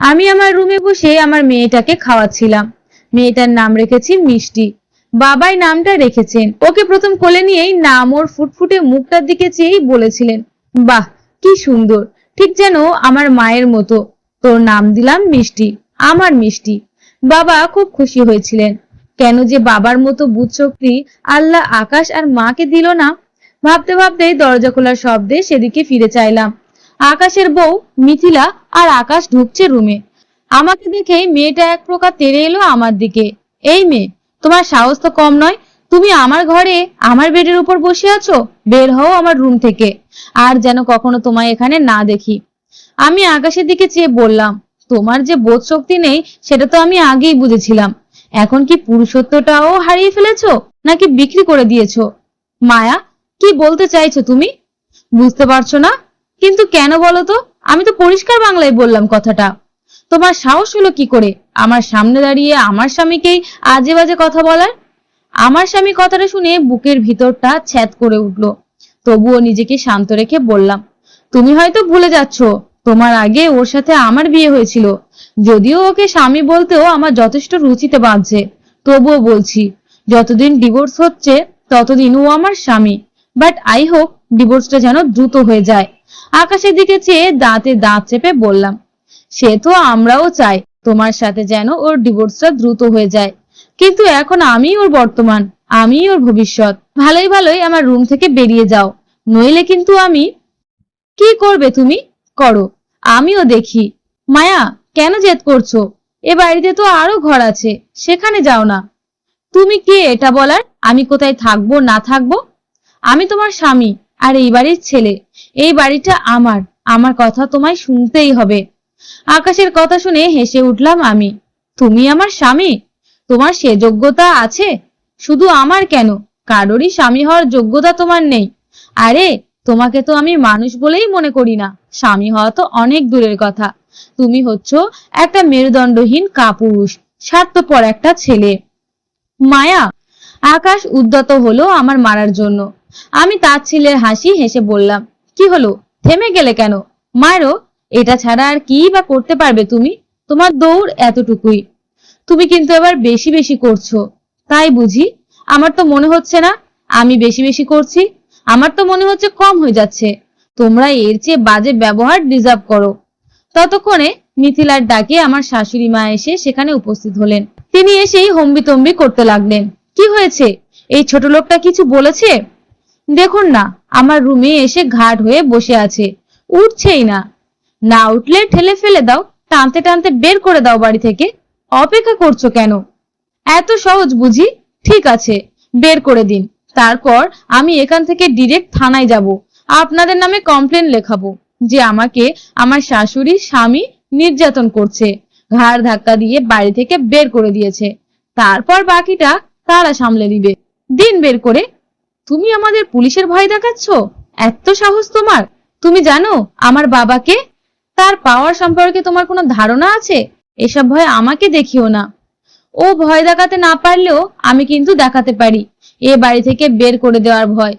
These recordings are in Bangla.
আমি আমার রুমে বসে আমার মেয়েটাকে খাওয়াচ্ছিলাম। মেয়েটার নাম রেখেছি মিষ্টি। বাবাই নামটা রেখেছেন। ওকে প্রথম কোলে নিয়েই নাম ওর ফুটফুটে মুখটার দিকে চেয়েই বলেছিলেন, বাহ, কি সুন্দর। ঠিক যেন আমার মায়ের মতো। তোর নাম দিলাম মিষ্টি, আমার মিষ্টি। বাবা খুব খুশি হয়েছিলেন। কেন যে বাবার মতো বুধশক্তি আল্লাহ আকাশ আর মাকে দিল না? ভাবতে ভাবতেই দরজা খোলার শব্দে সেদিকে ফিরে চাইলাম। আকাশের বউ, মিথিলা আর আকাশ ঢুকছে রুমে। আমাকে দেখেই মেয়েটা এক প্রকার তেড়ে এলো আমার দিকে। এই মেয়ে, তোমার সাহস তো কম নয়। তুমি আমার ঘরে, আমার বেডের উপর বসে আছো? বের হও আমার রুম থেকে। আর যেন কখনো তোমায় এখানে না দেখি। আমি আকাশের দিকে চেয়ে বললাম, তোমার যে বোধ শক্তি নেই, সেটা তো আমি আগেই বুঝেছিলাম। এখন কি পুরুষত্বটাও হারিয়ে ফেলেছো, নাকি বিক্রি করে দিয়েছ? মায়া, কি বলতে চাইছো তুমি? বুঝতে পারছ না কিন্তু কেন বলো তো? আমি তো পরিষ্কার বাংলায় বললাম কথাটা। তোমার সাহস হলো কি করে? আমার সামনে দাঁড়িয়ে আমার স্বামীকেই আজে বাজে কথা বলার? আমার স্বামী কথাটা শুনে বুকের ভিতরটা ছ্যাদ করে উঠল। তবুও নিজেকে শান্ত রেখে বললাম, তুমি হয়তো ভুলে যাচ্ছ, তোমার আগে ওর সাথে আমার বিয়ে হয়েছিল। যদিও ওকে স্বামী বলতেও আমার যথেষ্ট রুচিতে বাঁধছে। তবুও বলছি, যতদিন ডিভোর্স হচ্ছে, ততদিন ও আমার স্বামী। বাট আই হোপ ডিভোর্সটা যেন দ্রুত হয়ে যায়। আকাশের দিকে চেয়ে দাঁতে দাঁত চেপে বললাম, সে তো আমরাও চাই তোমার সাথে যেন ওর ডিভোর্সটা দ্রুত হয়ে যায়। কিন্তু এখন আমি ওর বর্তমান আমি ওর ভবিষ্যৎ। ভালোই ভালোই আমার রুম থেকে বেরিয়ে যাও, নইলে কিন্তু আমি কি করবে তুমি? করো, আমিও দেখি। মায়া, কেন জেদ করছ? এ বাড়িতে তো আরও ঘর আছে, সেখানে যাও না। তুমি কে এটা বলার? আমি কোথায় থাকব, না থাকব? আমি তোমার স্বামী, আর এই বাড়ির ছেলে। এই বাড়িটা আমার আমার কথা তোমায় শুনতেই হবে। আকাশের কথা শুনে হেসে উঠলাম আমি, তুমি আমার স্বামী? তোমার সে যোগ্যতা আছে? শুধু আমার কেন? কারোরই স্বামী হওয়ার যোগ্যতা তোমার নেই। আরে, তোমাকে তো আমি মানুষ বলেই মনে করি না। স্বামী হওয়া তো অনেক দূরের কথা। তুমি হচ্ছ একটা মেরুদণ্ডহীন কাপুরুষ, স্বার্থপর একটা ছেলে। মায়া, আকাশ উদ্যত হলো আমার মারার জন্য। আমি তার ছেলের হাসি হেসে বললাম কি হলো? থেমে গেলে কেন? মায়েরও এটা ছাড়া আর কি বা করতে পারবে তুমি? তোমার দৌড় এতটুকুই। তুমি কিন্তু এবার বেশি বেশি করছ। তাই বুঝি? আমার তো মনে হচ্ছে না, আমি বেশি বেশি করছি। আমার তো মনে হচ্ছে কম হয়ে যাচ্ছে। তোমরা এর চেয়ে বাজে ব্যবহার ডিজার্ভ করো। ততক্ষণে মিথিলার ডাকে আমার শাশুড়ি মা এসে সেখানে উপস্থিত হলেন। তিনি এসেই হম্বিতম্বি করতে লাগলেন। কি হয়েছে? এই ছোট লোকটা কিছু বলেছে? দেখুন না, আমার রুমে এসে ঘাট হয়ে বসে আছে। উঠছেই না। না উঠলে ঠেলে ফেলে দাও, টানতে টানতে বের করে দাও বাড়ি থেকে। অপেক্ষা করছ কেন? এত সহজ বুঝি? ঠিক আছে, বের করে দিন। তারপর আমি এখান থেকে ডিরেক্ট থানায় যাব। আপনাদের নামে কমপ্লেন লেখাবো যে আমাকে আমার শাশুড়ি, স্বামী নির্যাতন করছে। ঘাড় ধাক্কা দিয়ে বাড়ি থেকে বের করে দিয়েছে। তারপর বাকিটা তারা সামলে নিবে। দিন বের করে তুমি আমাদের পুলিশের ভয় দেখাচ্ছ? এত সাহস তোমার। তুমি জানো, আমার বাবাকে? তার পাওয়ার সম্পর্কে তোমার কোনো ধারণা আছে? এসব ভয় আমাকে দেখিও না। ও ভয় দেখাতে না পারলেও আমি কিন্তু দেখাতে পারি। এ বাড়ি থেকে বের করে দেওয়ার ভয়।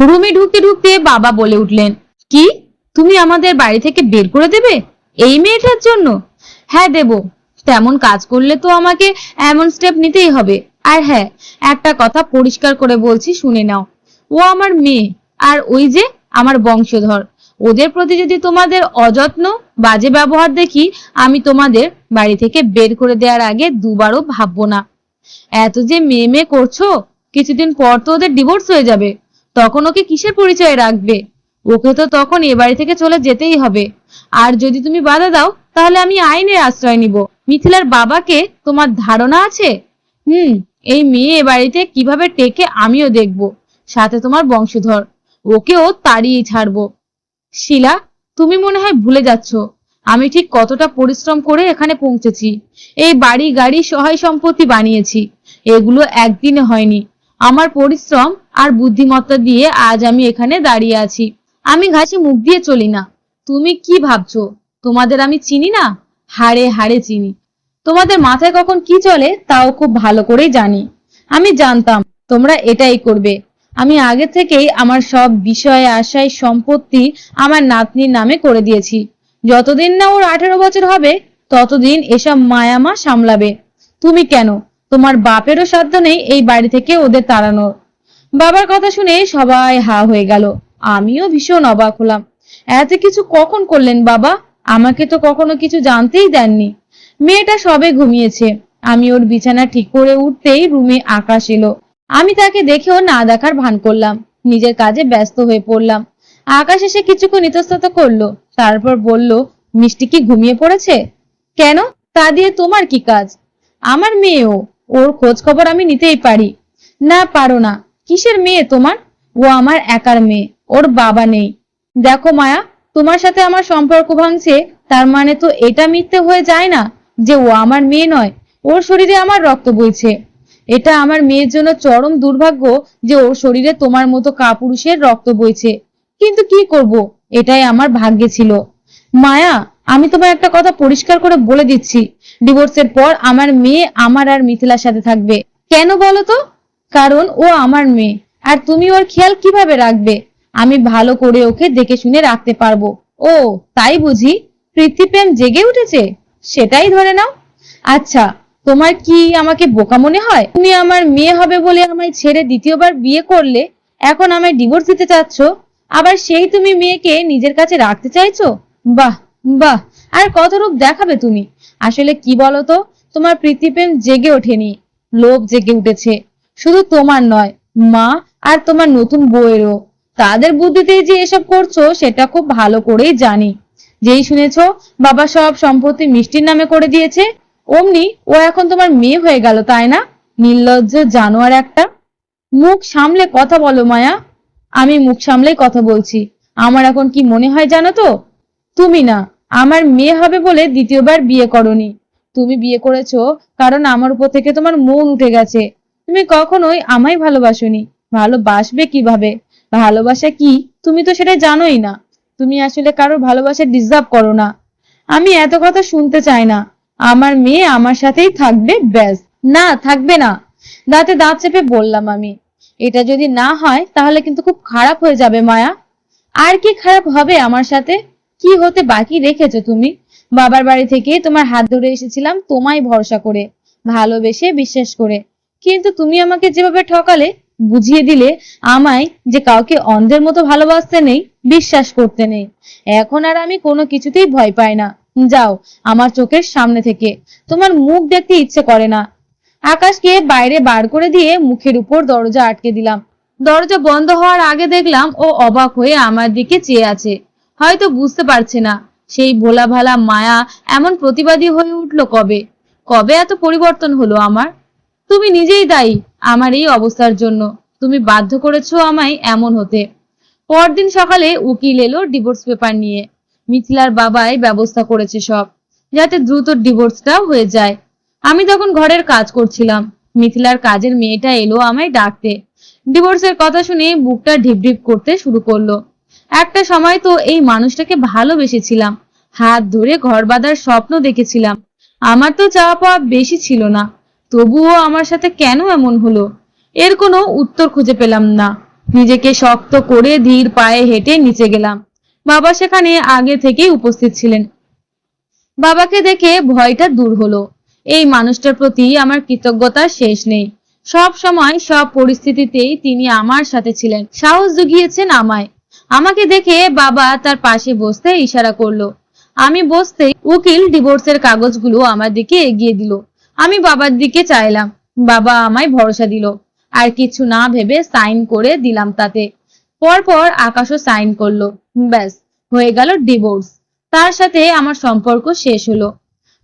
রুমে ঢুকতে ঢুকতে বাবা বলে উঠলেন, কি? তুমি আমাদের বাড়ি থেকে বের করে দেবে? এই মেয়েটার জন্য? হ্যাঁ দেব। তেমন কাজ করলে তো আমাকে এমন স্টেপ নিতেই হবে। আর হ্যাঁ একটা কথা পরিষ্কার করে বলছি, শুনে নাও। ও আমার মেয়ে, আর ওই যে আমার বংশধর। ওদের প্রতি যদি তোমাদের অযত্ন বাজে ব্যবহার দেখি, আমি তোমাদের বাড়ি থেকে বের করে দেওয়ার আগে দুবারও ভাববো না। এত যে মেয়ে মেয়ে করছ, কিছুদিন পর তো ওদের ডিভোর্স হয়ে যাবে। তখন ওকে কিসের পরিচয় রাখবে? ওকে তো তখন এ বাড়ি থেকে চলে যেতেই হবে। আর যদি তুমি বাধা দাও, তাহলে আমি আইনের আশ্রয় নিব। মিথিলার বাবাকে তোমার ধারণা আছে? হুম, এই মেয়ে এ বাড়িতে কীভাবে টেকে আমিও দেখব। সাথে তোমার বংশধর। ওকেও তাড়িয়ে ছাড়বো। শিলা, তুমি মনে হয় ভুলে যাচ্ছ। আমি ঠিক কতটা পরিশ্রম করে এখানে পৌঁছেছি। এই বাড়ি গাড়ি সহায় সম্পত্তি বানিয়েছি। এগুলো একদিনে হয়নি। আমার পরিশ্রম আর বুদ্ধিমত্তা দিয়ে আজ আমি এখানে দাঁড়িয়ে আছি। আমি ঘাসে মুখ দিয়ে চলি না। তুমি কি ভাবছ? তোমাদের আমি চিনি না? হাড়ে হাড়ে চিনি। তোমাদের মাথায় কখন কি চলে, তাও খুব ভালো করেই জানি। আমি জানতাম তোমরা এটাই করবে। আমি আগে থেকেই আমার সব বিষয়ে, আশায়, সম্পত্তি আমার নাতনির নামে করে দিয়েছি। যতদিন না ওর আঠেরো বছর হবে, ততদিন এসব মায়ামা সামলাবে। তুমি কেন? তোমার বাপেরও সাধ্য নেই এই বাড়ি থেকে ওদের তাড়ানোর। বাবার কথা শুনে সবাই হা হয়ে গেল। আমিও ভীষণ অবাক হলাম। এত কিছু কখন করলেন বাবা? আমাকে তো কখনো কিছু জানতেই দেননি। মেয়েটা সবে ঘুমিয়েছে। আমি ওর বিছানা ঠিক করে উঠতেই রুমে আকাশ এলো। আমি তাকে দেখেও না দেখার ভান করলাম। নিজের কাজে ব্যস্ত হয়ে পড়লাম। আকাশ এসে কিছুক্ষণ ইতস্তত করল, তারপর বলল, মিষ্টি কি ঘুমিয়ে পড়েছে? কেন? তা দিয়ে তোমার কি কাজ? আমার মেয়েও, ওর খোঁজ খবর আমি নিতেই পারি। না, পারো না। কিসের মেয়ে তোমার? ও আমার একার মেয়ে, ওর বাবা নেই। দেখো মায়া, তোমার সাথে আমার সম্পর্ক ভাঙছে, তার মানে তো এটা মিথ্যে হয়ে যায় না যে ও আমার মেয়ে নয়। ওর শরীরে আমার রক্ত বইছে। এটা আমার মেয়ের জন্য চরম দুর্ভাগ্য যে ওর শরীরে তোমার মতো কাপুরুষের রক্ত বইছে। কিন্তু কি করব? এটাই আমার ভাগ্যে ছিল। মায়া, আমি তোমার একটা কথা পরিষ্কার করে বলে দিচ্ছি। ডিভোর্সের পর আমার মেয়ে আমার আর মিথিলার সাথে থাকবে। কেন বলো তো? কারণ ও আমার মেয়ে। আর তুমি ওর খেয়াল কীভাবে রাখবে? আমি ভালো করে ওকে দেখে শুনে রাখতে পারব। ও, তাই বুঝি? পৃথিপ্রেম জেগে উঠেছে? সেটাই ধরে নাও। আচ্ছা তোমার কি আমাকে বোকা মনে হয়? তুমি আমার মেয়ে হবে বলে আমায় ছেড়ে দ্বিতীয়বার বিয়ে করলে, এখন আমায় ডিভোর্স দিতে চাচ্ছ? আবার সেই তুমি মেয়েকে নিজের কাছে রাখতে চাইছো? বাহ বাহ, আর কত রূপ দেখাবে তুমি? আসলে কি বলতো, তোমার প্রীতিপ্রেম জেগে ওঠেনি, লোভ জেগে উঠেছে। শুধু তোমার নয়, মা আর তোমার নতুন বউয়েরও। তাদের বুদ্ধিতেই যে এসব করছ, সেটা খুব ভালো করেই জানি। যেই শুনেছো, বাবা সব সম্পত্তি মিষ্টির নামে করে দিয়েছে অমনি ও এখন তোমার মেয়ে হয়ে গেল, তাই না? নির্লজ্জ জানোয়ার একটা। মুখ সামলে কথা বলো, মায়া। আমি মুখ সামলেই কথা বলছি। আমার এখন কি মনে হয় জানো তো? তুমি না, আমার মেয়ে হবে বলে দ্বিতীয়বার বিয়ে করনি। তুমি বিয়ে করেছ কারণ আমার উপর থেকে তোমার মন উঠে গেছে। তুমি কখনোই আমায় ভালোবাসোনি। ভালোবাসবে কীভাবে? ভালোবাসা কি? তুমি তো সেটা জানোই না। তুমি আসলে কারোর ভালোবাসা ডিজার্ভ করো না। আমি এত কথা শুনতে চাই না। আমার মেয়ে আমার সাথেই থাকবে, ব্যাস। না, থাকবে না। দাঁতে দাঁত চেপে বললাম আমি। এটা যদি না হয়, তাহলে কিন্তু খুব খারাপ হয়ে যাবে, মায়া। আর কি খারাপ হবে আমার সাথে? কি হতে বাকি রেখেছো তুমি? বাবার বাড়ি থেকে তোমার হাত ধরে এসেছিলাম, তোমায় ভরসা করে, ভালোবেসে বিশ্বাস করে। কিন্তু তুমি আমাকে যেভাবে ঠকালে, বুঝিয়ে দিলে, আমায় যে কাউকে অন্ধের মতো ভালোবাসতে নেই, বিশ্বাস করতে নেই। এখন আর আমি কোনো কিছুতেই ভয় পাই না। যাও, আমার চোখের সামনে থেকে। তোমার মুখ দেখতে ইচ্ছে করে না। আকাশকে বাইরে বার করে দিয়ে মুখের উপর দরজা আটকে দিলাম। দরজা বন্ধ হওয়ার আগে দেখলাম ও অবাক হয়ে আমার দিকে চেয়ে আছে। হয়তো বুঝতে পারছে না, সেই ভোলা ভালা মায়া এমন প্রতিবাদী হয়ে উঠল কবে? কবে এত পরিবর্তন হলো আমার? তুমি নিজেই দায়ী আমার এই অবস্থার জন্য। তুমি বাধ্য করেছ আমায় এমন হতে। পরদিন সকালে উকিল এলো ডিভোর্স পেপার নিয়ে। মিথিলার বাবাই ব্যবস্থা করেছে সব, যাতে দ্রুত ডিভোর্সটাও হয়ে যায়। আমি তখন ঘরের কাজ করছিলাম। মিথিলার কাজের মেয়েটা এলো আমায় ডাকতে। ডিভোর্সের কথা শুনে বুকটা ঢিপ ঢিপ করতে শুরু করল। একটা সময় তো এই মানুষটাকে ভালোবেসেছিলাম। হাত ধরে ঘর বাঁধার স্বপ্ন দেখেছিলাম। আমার তো চাওয়া পাওয়া বেশি ছিল না। তবুও আমার সাথে কেন এমন হলো? এর কোনো উত্তর খুঁজে পেলাম না। নিজেকে শক্ত করে ধীর পায়ে হেঁটে নিচে গেলাম। বাবা সেখানে আগে থেকেই উপস্থিত ছিলেন। বাবাকে দেখে ভয়টা দূর হলো। এই মানুষটার প্রতি আমার কৃতজ্ঞতার শেষ নেই। সব সময় সব পরিস্থিতিতেই তিনি আমার সাথে ছিলেন। সাহস জুগিয়েছেন আমায়। আমাকে দেখে বাবা তার পাশে বসতে ইশারা করল। আমি বসতে উকিল ডিভোর্সের কাগজগুলো আমার দিকে এগিয়ে দিল। আমি বাবার দিকে চাইলাম। বাবা আমায় ভরসা দিল। আর কিছু না ভেবে সাইন করে দিলাম তাতে। পরপর আকাশও সাইন করল। ব্যাস, হয়ে গেল ডিভোর্স তার সাথে আমার সম্পর্ক শেষ হলো।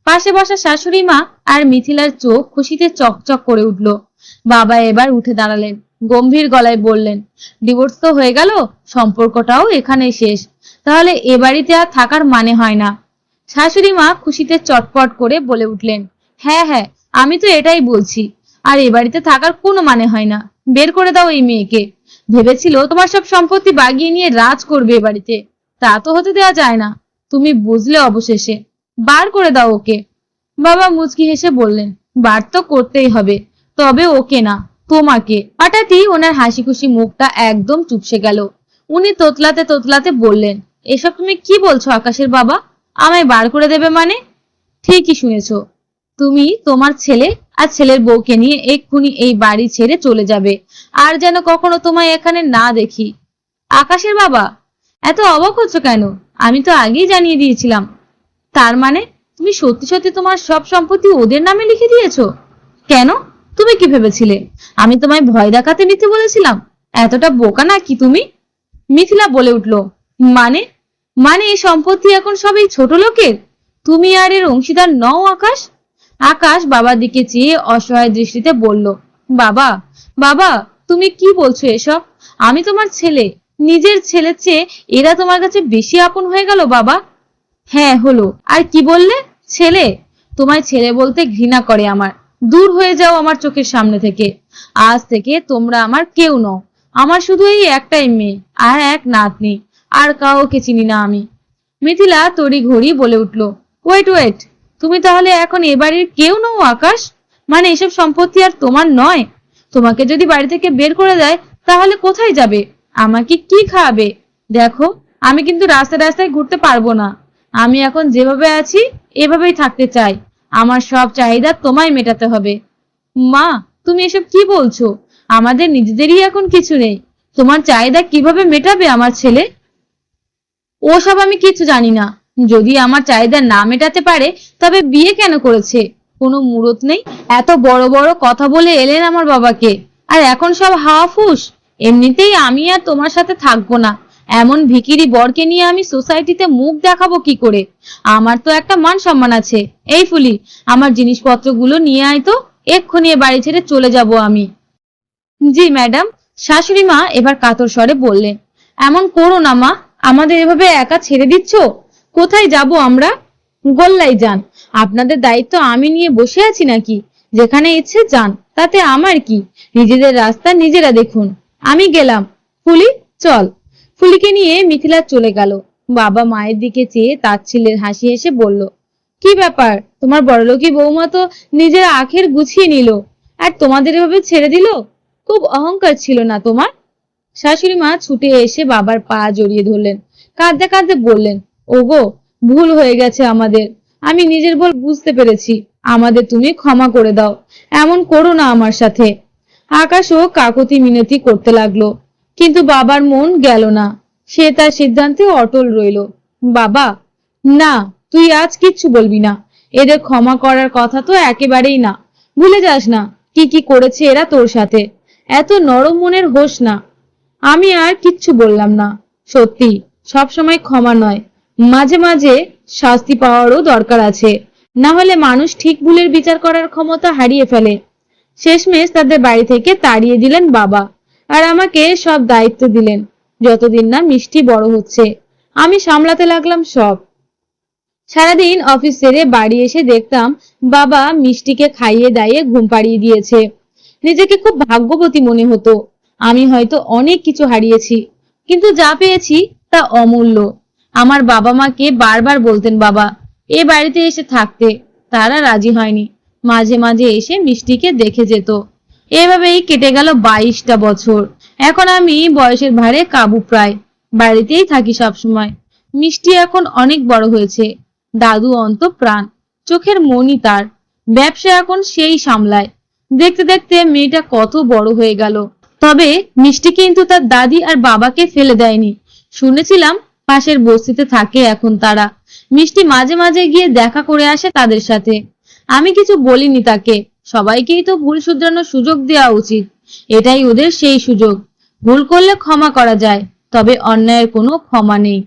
পাশে বসা শাশুড়ি মা আর মিথিলার চোখ খুশিতে চকচক করে উঠল। বাবা এবার উঠে দাঁড়ালেন, গম্ভীর গলায় বললেন ডিভোর্স তো হয়ে গেল, সম্পর্কটাও এখানে শেষ। তাহলে এ বাড়িতে আর থাকার মানে হয় না। শাশুড়ি মা খুশিতে চটপট করে বলে উঠলেন হ্যাঁ হ্যাঁ আমি তো এটাই বলছি, আর এ বাড়িতে থাকার কোনো মানে হয় না। বের করে দাও এই মেয়েকে। ভেবেছিল তোমার সব সম্পত্তি বাগিয়ে নিয়ে রাজ করবে বাড়িতে। তা তো হতে দেওয়া যায় না। তুমি বুঝলে অবশেষে। বার করে দাও ওকে। বাবা মুচকি হেসে বললেন, বার তো করতেই হবে। তবে ওকে না, তোমাকে। হঠাৎই ওনার হাসি খুশি মুখটা একদম চুপসে গেল। উনি তোতলাতে তোতলাতে বললেন, এসব তুমি কি বলছো আকাশের বাবা? আমায় বার করে দেবে মানে? ঠিকই শুনেছো। তুমি, তোমার ছেলে আর ছেলের বউকে নিয়ে এক্ষুনি এই বাড়ি ছেড়ে চলে যাবে। আর যেন কখনো তোমায় এখানে না দেখি। আকাশের বাবা, এত অবাক হচ্ছ কেন? আমি তো আগেই জানিয়ে দিয়েছিলাম। তার মানে তুমি সত্যি সত্যি তোমার সব সম্পত্তি ওদের নামে লিখে দিয়েছ? কেন? তুমি কি ভেবেছিলে? আমি তোমায় ভয় দেখাতে নিতে বলেছিলাম। এতটা বোকা নাকি তুমি? মিথিলা বলে উঠল মানে? মানে এই সম্পত্তি এখন সব এই ছোট লোকের? তুমি আর এর অংশীদার নও আকাশ? আকাশ বাবার দিকে চেয়ে অসহায় দৃষ্টিতে বলল, বাবা বাবা, তুমি কি বলছো এসব? আমি তোমার ছেলে। নিজের ছেলের চেয়ে এরা তোমার কাছে বেশি আপন হয়ে গেল, বাবা? হ্যাঁ হলো। আর কি বললে? ছেলে? তোমায় ছেলে বলতে ঘৃণা করে আমার। দূর হয়ে যাও আমার চোখের সামনে থেকে। আজ থেকে তোমরা আমার কেউ নও। আমার শুধু এই একটাই মেয়ে, আর এক নাতনি। আর কাউকে চিনি না আমি। মিথিলা তড়ি ঘড়ি বলে উঠল, ওয়েট ওয়েট! তুমি তাহলে এখন এ বাড়ির কেউ নও আকাশ? মানে এসব সম্পত্তি আর তোমার নয়। তোমাকে যদি বাড়ি থেকে বের করে দেয়, তাহলে কোথায় যাবে? আমাকে কি খাওয়াবে দেখো, আমি কিন্তু রাস্তায় রাস্তায় ঘুরতে পারব না। আমি এখন যেভাবে আছি, এভাবেই থাকতে চাই। আমার সব চাহিদা তোমায় মেটাতে হবে। মা, তুমি এসব কি বলছো? আমাদের নিজেদেরই এখন কিছু নেই। তোমার চাহিদা কীভাবে মেটাবে আমার ছেলে? ওসব আমি কিছু জানি না। যদি আমার চাহিদা না মেটাতে পারে, তবে বিয়ে কেন করেছে? কোনো মুরত নেই? এত বড় বড় কথা বলে এলেন আমার বাবাকে। আর এখন সব হাওয়া ফুস এমনিতেই আমি আর তোমার সাথে থাকব না। এমন ভিকিরি বরকে নিয়ে আমি সোসাইটিতে মুখ দেখাবো কি করে? আমার তো একটা মান সম্মান আছে। এই ফুলি, আমার জিনিসপত্রগুলো নিয়ে আয় তো। এক্ষুনি বাড়ি ছেড়ে চলে যাব আমি। জি, ম্যাডাম। শাশুড়ি মা এবার কাতর স্বরে বললেন, এমন করো না মা। আমাদের এভাবে একা ছেড়ে দিচ্ছ? কোথায় যাব আমরা? গোল্লাই যান। আপনাদের দায়িত্ব আমি নিয়ে বসে আছি নাকি? যেখানে ইচ্ছে যান, তাতে আমার কি? নিজেদের রাস্তা নিজেরা দেখুন। আমি গেলাম। ফুলি, চল। ফুলিকে নিয়ে মিথিলা চলে গেল। বাবা মায়ের দিকে চেয়ে তাচ্ছিলের হাসি হেসে বলল, কি ব্যাপার? তোমার বড়লোকি বৌমা তো নিজের আখের গুছিয়ে নিল। আর তোমাদের এভাবে ছেড়ে দিল? খুব অহংকার ছিল না তোমার? শাশুড়ি মা ছুটে এসে বাবার পা জড়িয়ে ধরলেন। কাঁদতে কাঁদতে বললেন ওগো, ভুল হয়ে গেছে আমাদের। আমি নিজের ভুল বুঝতে পেরেছি। আমাদের তুমি ক্ষমা করে দাও। এমন করো না আমার সাথে। আকাশও কাকতি মিনতি করতে লাগল। কিন্তু বাবার মন গেল না। সে তার সিদ্ধান্তে অটল রইল। বাবা, না, তুই আজ কিচ্ছু বলবি না। এদের ক্ষমা করার কথা তো একেবারেই না। ভুলে যাস না কি কি করেছে এরা তোর সাথে। এত নরম মনের হোস না। আমি আর কিচ্ছু বললাম না। সত্যি সব সময় ক্ষমা নয়। মাঝে মাঝে শাস্তি পাওয়ারও দরকার আছে। না হলে মানুষ ঠিক ভুলের বিচার করার ক্ষমতা হারিয়ে ফেলে। শেষমেশ তাদের বাড়ি থেকে তাড়িয়ে দিলেন বাবা আর আমাকে সব দায়িত্ব দিলেন। যতদিন না মিষ্টি বড় হচ্ছে। আমি সামলাতে লাগলাম সব। সারাদিন অফিস সেরে বাড়ি এসে দেখতাম বাবা মিষ্টিকে খাইয়ে দাইয়ে ঘুম পাড়িয়ে দিয়েছে। নিজেকে খুব ভাগ্যবতী মনে হতো। আমি হয়তো অনেক কিছু হারিয়েছি, কিন্তু যা পেয়েছি তা অমূল্য। আমার বাবা মাকে বারবার বলতেন, বাবা, এ বাড়িতে এসে থাকতে। তারা রাজি হয়নি। মাঝে মাঝে এসে মিষ্টিকে দেখে যেত। এভাবেই কেটে গেল বাইশটা বছর। এখন আমি বয়সের ভারে কাবু প্রায়। বাড়িতেই থাকি সব সময় মিষ্টি এখন অনেক বড় হয়েছে। দাদু অন্ত প্রাণ। চোখের মনি তার। ব্যবসা এখন সেই সামলায়। দেখতে দেখতে মেয়েটা কত বড় হয়ে গেল। তবে মিষ্টি কিন্তু তার দাদি আর বাবাকে ফেলে দেয়নি। শুনেছিলাম পাশের বস্তিতে থাকে এখন তারা। মিষ্টি মাঝে মাঝে গিয়ে দেখা করে আসে তাদের সাথে। আমি কিছু বলিনি তাকে। সবাইকেই তো ভুল শুধরানোর সুযোগ দেওয়া উচিত। এটাই ওদের সেই সুযোগ। ভুল করলে ক্ষমা করা যায়, তবে অন্যায়ের কোনো ক্ষমা নেই।